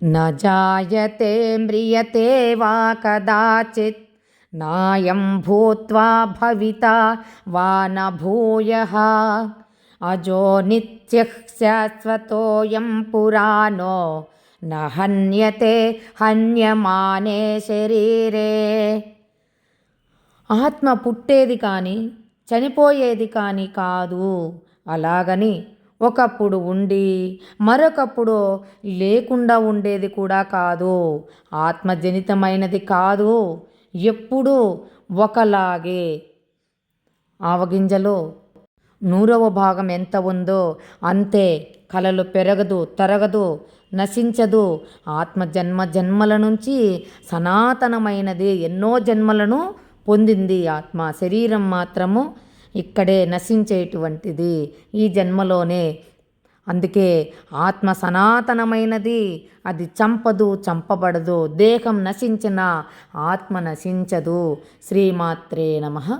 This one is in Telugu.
न जायते म्रियते वा कदाचित् नायं भूत्वा भविता वा न भूयः अजो नित्यः शाश्वतोऽयं पुराणो न हन्यते హన్యమానే శరీరే ఆత్మ పుట్టేది కానీ చనిపోయేది కానీ కాదు అలాగని ఒకప్పుడు ఉండి మరొకప్పుడు లేకుండా ఉండేది కూడా కాదు. ఆత్మజనితమైనది కాదు. ఎప్పుడూ ఒకలాగే. ఆవగింజలో నూరవ భాగం ఎంత ఉందో అంతే. కలలు పెరగదు తరగదు నశించదు. ఆత్మ జన్మ జన్మల నుంచి సనాతనమైనది ఎన్నో జన్మలను పొందింది ఆత్మ. శరీరం మాత్రము ఇక్కడే నశించేటువంటిది. ఈ జన్మలోనే అందుకే ఆత్మ సనాతనమైనది. అది చంపదు చంపబడదు. దేహం నశించిన ఆత్మ నశించదు. శ్రీమాత్రే నమ.